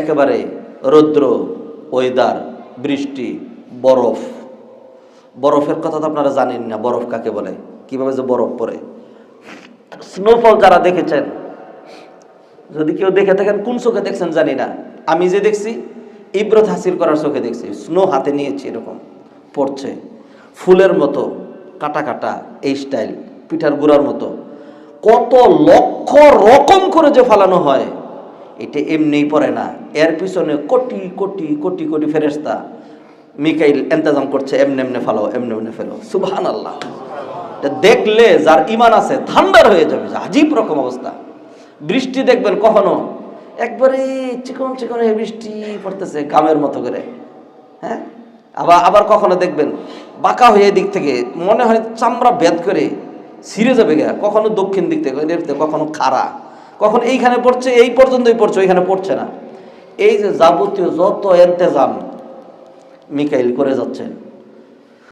একেবারে রৌদ্র ওয়েদার বৃষ্টি, বরফ। বরফের কথা তো আপনারা জানেন না, বরফ কাকে বলে? কীভাবে যে বরফ পড়ে? স্নোফল যারা দেখেছেন, যদি কেউ দেখে থাকেন, কোন চোখে দেখছেন জানি না। আমি যে দেখছি, ইব্রত হাসিল করার চোখে দেখছি। স্নো হাতে নিয়েছি, এরকম পড়ছে। ফুলের মতো, কাটা কাটা এই স্টাইল পিঠার গুঁড়ার মতো। কত লক্ষ রকম করে যে ফালানো হয়। এটা এমনিই পড়ে না। এর পিছনে কোটি কোটি কোটি কোটি ফেরেস্তা মিকাইল এন্তেজাম করছে, এমনি এমনি ফালো, এমনি এমনি ফেলো। সুবহান আল্লাহ দেখলে যার ইমান আছে ঠান্ডার হয়ে যাবে আজীব রকম অবস্থা। বৃষ্টি দেখবেন কখনো? একবারে চিকন চিকন বৃষ্টি পড়তেছে গামের মতো করে। হ্যাঁ? আবার আবার কখনো দেখবেন, বাঁকা হয়ে দিক থেকে, মনে হয় চামড়া ভেদ করে ছিঁড়ে যাবে গা। কখনো দক্ষিণ দিক থেকে, কখনো খাড়া। কখন এইখানে পড়ছে, এই পর্যন্তই পড়ছে, ওইখানে পড়ছে না। এই যে যাবতীয় যত এন্তেজাম মিকাইল করে যাচ্ছেন